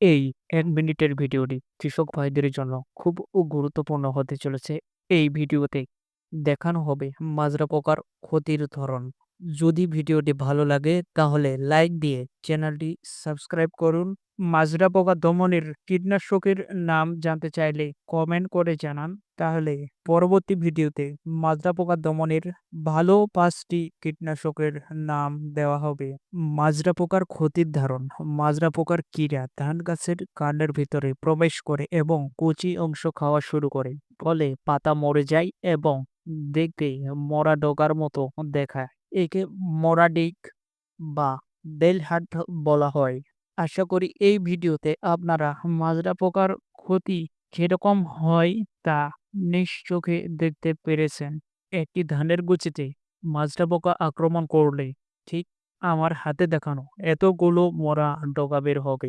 এই এক মিনিটের ভিডিওটি কৃষক ভাইদের জন্য খুব গুরুত্বপূর্ণ হতে চলেছে। এই ভিডিওতে দেখানো হবে মাজরা পোকার ক্ষতির ধরন। যদি ভিডিওটি ভালো লাগে, তাহলে লাইক দিয়ে চ্যানেলটি সাবস্ক্রাইব করুন। মাজরা পোকা দমনের কীটনাশকের নাম জানতে চাইলে কমেন্ট করে জানান। তাহলে পরবর্তী ভিডিওতে মাজরা পোকা দমনের ভালো পাঁচটি কীটনাশকের নাম দেওয়া হবে। মাজরা পোকার ক্ষতির ধারণ, মাজরা পোকার কীড়া ধান গাছের কাণ্ডের ভিতরে প্রবেশ করে এবং কচি অংশ খাওয়া শুরু করে। ফলে পাতা মরে যায় এবং দেখতে মরা ডগার মতো দেখায়। একে মরা ডিগ বা বেল হাট বলা হয়। আশা করি এই ভিডিওতে আপনারা মাজরা পোকার ক্ষতি কীরকম হয় তা নিজ চোখে দেখতে পেরেছেন। একটি ধানের গুচিতে মাজরা পোকা আক্রমণ করলে ঠিক আমার হাতে দেখানো এতগুলো মরা ডগা বের হবে।